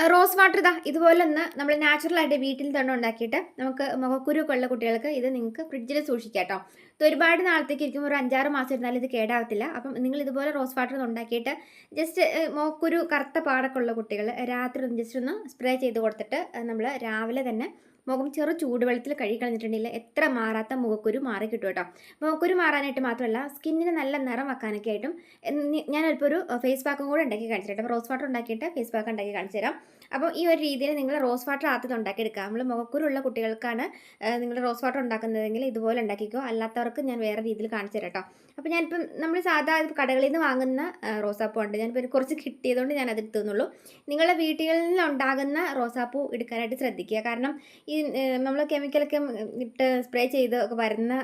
A rose water ഇതാ ഇതുപോലെ ഒന്ന് നമ്മൾ നാച്ചുറലായിട്ട് വീട്ടിൽ തന്നെ ഉണ്ടാക്കിയിട്ട് നമുക്ക് മുഖക്കുരുക്കെ ഉള്ള കുട്ടികൾക്ക് ഇത് നിങ്ങൾക്ക് ഫ്രിഡ്ജിൽ സൂക്ഷിക്കാം കേട്ടോ. ഇത് ഒരുപാട് നാളത്തേക്ക് ഇരിക്കും ഒരു അഞ്ചാറ് മാസം ഇരുന്നാലും ഇത് കേടാവത്തില്ല. അപ്പം നിങ്ങൾ ഇതുപോലെ റോസ് വാട്ടർ ഉണ്ടാക്കിയിട്ട് ജസ്റ്റ് മുഖക്കുരു കറുത്ത പാടൊക്കെ ഉള്ള കുട്ടികൾ രാത്രി ഒന്ന് ജസ്റ്റ് ഒന്ന് സ്പ്രേ ചെയ്ത് കൊടുത്തിട്ട് നമ്മൾ രാവിലെ തന്നെ മുഖം ചെറു ചൂടുവെള്ളത്തിൽ കഴുകി കളഞ്ഞിട്ടുണ്ടെങ്കിൽ എത്ര മാറാത്ത മുഖക്കുരു മാറി കിട്ടും കേട്ടോ. മുഖക്കുരു മാറാനായിട്ട് മാത്രമല്ല സ്കിന്നിന് നല്ല നിറം വെക്കാനൊക്കെ ആയിട്ടും ഞാൻ ഒരു ഫേസ് പാക്കും കൂടെ ഉണ്ടാക്കി കാണിച്ചിട്ടുണ്ട് റോസ് വാട്ടർ ഉണ്ടാക്കിയിട്ട് ഫേസ് പാക്ക് ഉണ്ടാക്കി കാണിച്ചു തരാം. അപ്പോൾ ഈ ഒരു രീതിയിൽ നിങ്ങൾ റോസ് വാട്ടർ ആദ്യത്തെ ഉണ്ടാക്കിയെടുക്കുക. നമ്മൾ മുഖക്കുരുള്ള കുട്ടികൾക്കാണ് നിങ്ങൾ റോസ് വാട്ടർ ഉണ്ടാക്കുന്നതെങ്കിൽ ഇതുപോലെ ഉണ്ടാക്കിക്കോ. അല്ലാത്തവർക്ക് ഞാൻ വേറെ രീതിയിൽ കാണിച്ചു തരാം കേട്ടോ അപ്പോൾ ഞാനിപ്പം നമ്മൾ സാധാ കടകളിൽ നിന്ന് വാങ്ങുന്ന റോസാപ്പൂ ഉണ്ട്. ഞാനിപ്പോൾ കുറച്ച് കിട്ടിയതുകൊണ്ട് ഞാൻ അത് എടുത്തുന്നുള്ളൂ. നിങ്ങളുടെ വീട്ടുകളിൽ ഉണ്ടാകുന്ന റോസാപ്പൂ എടുക്കാനായിട്ട് ശ്രദ്ധിക്കുക. കാരണം ഈ നമ്മൾ കെമിക്കലൊക്കെ ഇട്ട് സ്പ്രേ ചെയ്ത് വരുന്ന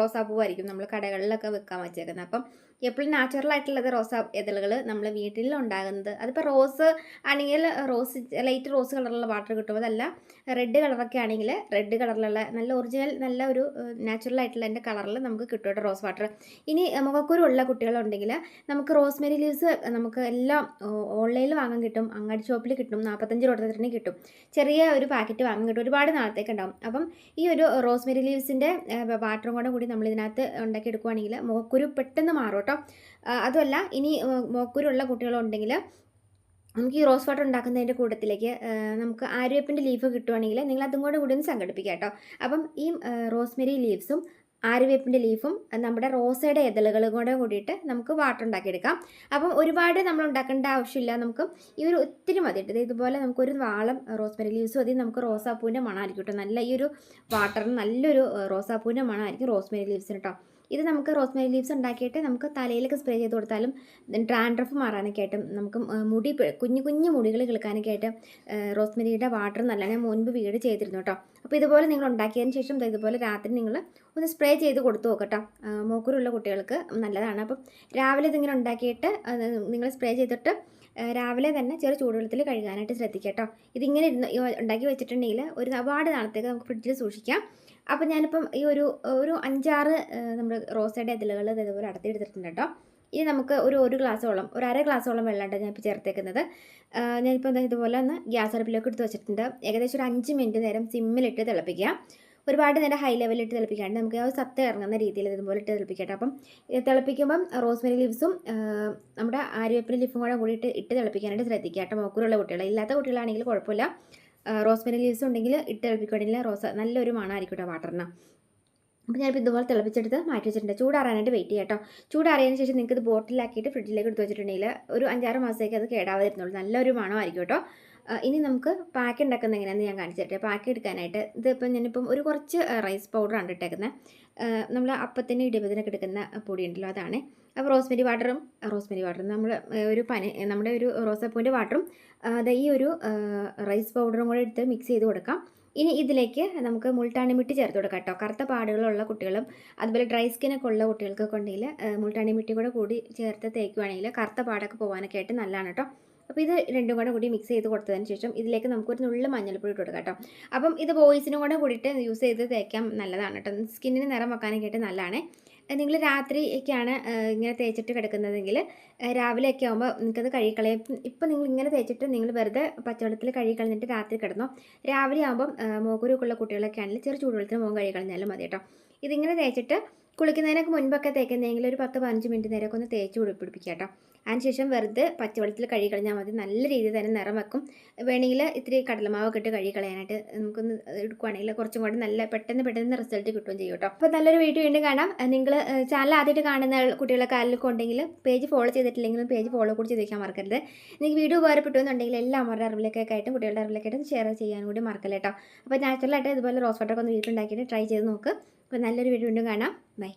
റോസാപ്പൂവായിരിക്കും നമ്മൾ കടകളിലൊക്കെ വെക്കാൻ വെച്ചേക്കുന്നത്. അപ്പം എപ്പോഴും നാച്ചുറൽ ആയിട്ടുള്ളത് റോസാ ഇതളുകൾ നമ്മൾ വീട്ടിൽ ഉണ്ടാകുന്നത്. അതിപ്പോൾ റോസ് ആണെങ്കിൽ റോസ് ലൈറ്റ് റോസ് കളറുള്ള വാട്ടർ കിട്ടും. അതല്ല റെഡ് കളറൊക്കെ ആണെങ്കിൽ റെഡ് കളറിലുള്ള നല്ല ഒറിജിനൽ നല്ല ഒരു നാച്ചുറൽ ആയിട്ടുള്ള അതിന്റെ കളറിൽ നമുക്ക് കിട്ടും റോസ് വാട്ടർ ഇനി മുഖക്കുരു ഉള്ള കുട്ടികളുണ്ടെങ്കിൽ നമുക്ക് റോസ്മെരി ലീവ്സ് നമുക്ക് എല്ലാം ഓൺലൈനിൽ വാങ്ങാൻ കിട്ടും. അങ്ങാടി ഷോപ്പിൽ കിട്ടും. നാൽപ്പത്തഞ്ച് രൂപത്തിന് കിട്ടും. ചെറിയ ഒരു പാക്കറ്റ് വാങ്ങാൻ കിട്ടും. ഒരുപാട് നാളത്തേക്ക് ഉണ്ടാവും. അപ്പം ഈ ഒരു റോസ്മെരി ലീവ്സിന്റെ വാട്ടറും കൂടെ കൂടി നമ്മൾ ഇതിനകത്ത് ഉണ്ടാക്കി എടുക്കുവാണെങ്കിൽ മുഖക്കുരു പെട്ടെന്ന് മാറും കേട്ടോ. അതുമല്ല ഇനി മോക്കൂരുള്ള കുട്ടികളുണ്ടെങ്കിൽ നമുക്ക് ഈ റോസ് വാട്ടർ ഉണ്ടാക്കുന്നതിന്റെ കൂട്ടത്തിലേക്ക് നമുക്ക് ആര്യവേപ്പിന്റെ ലീഫ് കിട്ടുവാണെങ്കിൽ നിങ്ങൾ അതും കൂടെ കൂടി ഒന്ന് സംഘടിപ്പിക്കുക കേട്ടോ. അപ്പം ഈ റോസ്മെരി ലീവ്സും ആര്യവേപ്പിന്റെ ലീഫും നമ്മുടെ റോസയുടെ ഇതളുകളും കൂടെ കൂടിയിട്ട് നമുക്ക് വാട്ടർ ഉണ്ടാക്കിയെടുക്കാം. അപ്പം ഒരുപാട് നമ്മൾ ഉണ്ടാക്കേണ്ട ആവശ്യമില്ല. നമുക്ക് ഈ ഒരു ഒത്തിരി മതി ഇട്ടത് ഇതുപോലെ നമുക്കൊരു വാളം റോസ്മെറി ലീവ്സ് മതി. നമുക്ക് റോസാപ്പൂവിന്റെ മണമായിരിക്കും കേട്ടോ. നല്ല ഈ ഒരു വാട്ടറിന് നല്ലൊരു റോസാപ്പൂവിന്റെ മണമായിരിക്കും റോസ്മെറി ലീവ്സിന് കേട്ടോ. ഇത് നമുക്ക് റോസ്മേരി ലീവ്സ് ഉണ്ടാക്കിയിട്ട് നമുക്ക് തലയിലൊക്കെ സ്പ്രേ ചെയ്ത് കൊടുത്താലും ഡ്രാൻഡ്രഫ് മാറാനൊക്കെ ആയിട്ടും നമുക്ക് മുടി കുഞ്ഞു കുഞ്ഞു മുടികൾ കിളുക്കാനൊക്കെ ആയിട്ട് റോസ്മേരിയുടെ വാട്ടർ നല്ല ഞാൻ മുൻപ് വീട് ചെയ്തിരുന്നു കേട്ടോ അപ്പോൾ ഇതുപോലെ നിങ്ങൾ ഉണ്ടാക്കിയതിന് ശേഷം ഇതുപോലെ രാത്രി നിങ്ങൾ ഒന്ന് സ്പ്രേ ചെയ്ത് കൊടുത്തു നോക്കട്ടോ. മൂക്കുരുള്ള കുട്ടികൾക്ക് നല്ലതാണ്. അപ്പം രാവിലെ ഇതിങ്ങനെ ഉണ്ടാക്കിയിട്ട് നിങ്ങൾ സ്പ്രേ ചെയ്തിട്ട് രാവിലെ തന്നെ ചെറു ചൂടുവെള്ളത്തിൽ കഴുകാനായിട്ട് ശ്രദ്ധിക്കുക കേട്ടോ ഇതിങ്ങനെ ഇരുന്ന് ഉണ്ടാക്കി വെച്ചിട്ടുണ്ടെങ്കിൽ ഒരു ഒരുപാട് നാളത്തേക്ക് നമുക്ക് ഫ്രിഡ്ജിൽ സൂക്ഷിക്കാം. അപ്പോൾ ഞാനിപ്പം ഈ ഒരു ഒരു അഞ്ചാറ് നമ്മുടെ റോസയുടെ ഇതിലുകൾ ഇതേപോലെ അടത്തിയെടുത്തിട്ടുണ്ട് കേട്ടോ. ഇനി നമുക്ക് ഒരു ഒരു ഗ്ലാസ്സോളം ഒരു അര ഗ്ലാസ്സോളം വെള്ളമുണ്ട് ഞാനിപ്പോൾ ചേർത്തേക്കുന്നത്. ഞാനിപ്പോൾ എന്താ ഇതുപോലെ ഒന്ന് ഗ്യാസ് അടുപ്പിലേക്ക് എടുത്ത് വെച്ചിട്ടുണ്ട്. ഏകദേശം ഒരു അഞ്ച് മിനിറ്റ് നേരം സിമ്മിലിട്ട് തിളപ്പിക്കുക. ഒരുപാട് നേരം ഹൈ ലെവലിൽ ഇട്ട് തിളപ്പിക്കാണ്ട് നമുക്ക് ആ സത്ത് ഇറങ്ങുന്ന രീതിയിൽ ഇതുപോലെ ഇട്ട് തിളപ്പിക്കട്ടെ അപ്പം തിളപ്പിക്കുമ്പം റോസ്മെറി ലീവ്സും നമ്മുടെ ആര്യവേപ്പിന്റെ ലീഫും കൂടെ കൂടിയിട്ട് ഇട്ട് തിളപ്പിക്കാനായിട്ട് ശ്രദ്ധിക്കുക കേട്ടോ. മോക്കൂറുള്ള കുട്ടികൾ ഇല്ലാത്ത കുട്ടികളാണെങ്കിൽ കുഴപ്പമില്ല. റോസ്മെരി ലീവ്സ് ഉണ്ടെങ്കിൽ ഇട്ട് തിളപ്പിക്കുകയാണെങ്കിൽ റോസ് നല്ലൊരു മണമായിരിക്കും വാട്ടറിന്. അപ്പോൾ ഞാനിപ്പോൾ ഇതുപോലെ തിളപ്പിച്ചെടുത്ത് മാറ്റി വെച്ചിട്ടുണ്ട്. ചൂടാറാനായിട്ട് വെയിറ്റ് ചെയ്യാം കേട്ടോ ചൂടാറിയതിന് ശേഷം നിങ്ങൾക്ക് ഇത് ബോട്ടിലാക്കിയിട്ട് ഫ്രിഡ്ജിലേക്ക് എടുത്ത് വെച്ചിട്ടുണ്ടെങ്കിൽ ഒരു അഞ്ചാറ് മാസത്തേക്ക് അത് കേടാവാതിരുന്നുള്ളൂ. നല്ലൊരു മണമായിരിക്കും കേട്ടോ ഇനി നമുക്ക് പാക്ക് ഉണ്ടാക്കുന്ന എങ്ങനെയാണെന്ന് ഞാൻ കാണിച്ചു തരട്ടെ പാക്ക് എടുക്കാനായിട്ട് ഇതിപ്പം ഞാനിപ്പം ഒരു കുറച്ച് റൈസ് പൗഡറാണ് ഇട്ടേക്കുന്നത് നമ്മൾ അപ്പത്തിന് ഇടിപതിനൊക്കെ എടുക്കുന്ന പൊടി ഉണ്ടല്ലോ അതാണ്. അപ്പോൾ റോസ്മെരി വാട്ടറും റോസ്മെരി വാട്ടറും നമ്മൾ ഒരു പനി നമ്മുടെ ഒരു റോസാപ്പൂവിന്റെ വാട്ടറും അത് ഈ ഒരു റൈസ് പൗഡറും കൂടെ എടുത്ത് മിക്സ് ചെയ്ത് കൊടുക്കാം. ഇനി ഇതിലേക്ക് നമുക്ക് മുൾട്ടാണി മിട്ടി ചേർത്ത് കൊടുക്കാം കേട്ടോ കറുത്ത പാടുകളുള്ള കുട്ടികളും അതുപോലെ ഡ്രൈ സ്കിനൊക്കെ ഉള്ള കുട്ടികൾക്കൊക്കെ ഉണ്ടെങ്കിൽ മുൾട്ടാണി മിട്ടി കൂടെ കൂടി ചേർത്ത് തേക്കുവാണെങ്കിൽ കറുത്ത പാടൊക്കെ പോകാനൊക്കെ ആയിട്ട് നല്ലതാണ് കേട്ടോ അപ്പോൾ ഇത് രണ്ടും കൂടെ കൂടി മിക്സ് ചെയ്ത് കൊടുത്തതിന് ശേഷം ഇതിലേക്ക് നമുക്കൊരു നുള്ള മഞ്ഞൾപ്പൊടി ഇട്ട് കൊടുക്കാം കേട്ടോ. അപ്പം ഇത് ബോയ്സിനും കൂടെ കൂടിയിട്ട് യൂസ് ചെയ്ത് തേക്കാം നല്ലതാണ് കേട്ടോ. സ്കിന്നിന് നിറം വെക്കാനൊക്കെ ആയിട്ട് നല്ലതാണ്. നിങ്ങൾ രാത്രിയൊക്കെയാണ് ഇങ്ങനെ തേച്ചിട്ട് കിടക്കുന്നതെങ്കിൽ രാവിലെയൊക്കെ ആകുമ്പോൾ നിങ്ങൾക്കത് കഴുകിക്കളയും. ഇപ്പം നിങ്ങൾ ഇങ്ങനെ തേച്ചിട്ട് നിങ്ങൾ വെറുതെ പച്ചവെള്ളത്തിൽ കഴുകിക്കളഞ്ഞിട്ട് രാത്രി കിടന്നോ. രാവിലെ ആകുമ്പം മോക്കുരുക്കുള്ള കുട്ടികളൊക്കെ ആണെങ്കിൽ ചെറു ചൂടുവെള്ളത്തിന് മോൻ കഴുകിക്കളഞ്ഞാലും മതി കേട്ടോ. ഇതിങ്ങനെ തേച്ചിട്ട് കുളിക്കുന്നതിനൊക്കെ മുൻപൊക്കെ തേക്കുന്നതെങ്കിൽ ഒരു പത്ത് പതിനഞ്ച് മിനിറ്റ് നേരമൊക്കെ ഒന്ന് തേച്ച് പിടിപ്പിക്കുക കേട്ടോ. അതിനുശേഷം വെറുതെ പച്ചവെള്ളത്തിൽ കഴുകി കളഞ്ഞാൽ മതി. നല്ല രീതിയിൽ തന്നെ നിറം വെക്കും. വേണമെങ്കിൽ ഇത്തിരി കടലമാവൊക്കെ ഇട്ട് കഴുകി കളയാനായിട്ട് നമുക്കൊന്ന് എടുക്കുവാണെങ്കിൽ കുറച്ചും കൂടി നല്ല പെട്ടെന്ന് പെട്ടെന്ന് റിസൾട്ട് കിട്ടുകയും ചെയ്യും കേട്ടോ. അപ്പോൾ നല്ലൊരു വീഡിയോ വീണ്ടും കാണാം. നിങ്ങൾ ചാനൽ ആദ്യമായിട്ട് കാണുന്ന കുട്ടികളൊക്കെ ആരിലൊക്കെ ഉണ്ടെങ്കിൽ പേജ് ഫോളോ ചെയ്തിട്ടില്ലെങ്കിലും പേജ് ഫോളോ കൂടി ചെയ്ത് മറക്കരുത്. നിങ്ങൾക്ക് വീഡിയോ ഉപകാരപ്പെട്ടു എന്നുണ്ടെങ്കിൽ അമ്മയുടെ അറിവിലേക്കൊക്കെ ആയിട്ടും കുട്ടികളുടെ അറിവിലേക്കായിട്ടും ഷെയർ ചെയ്യാൻ കൂടി മറക്കല്ലേട്ടോ അപ്പോൾ നാച്ചുറലായിട്ട് ഇതുപോലെ റോസ് വാട്ടറൊക്കെ ഒന്ന് വീട്ടിലുണ്ടാക്കിയിട്ട് ട്രൈ ചെയ്ത് നോക്ക്. അപ്പോൾ നല്ലൊരു വീഡിയോ വീണ്ടും കാണാം. ബൈ.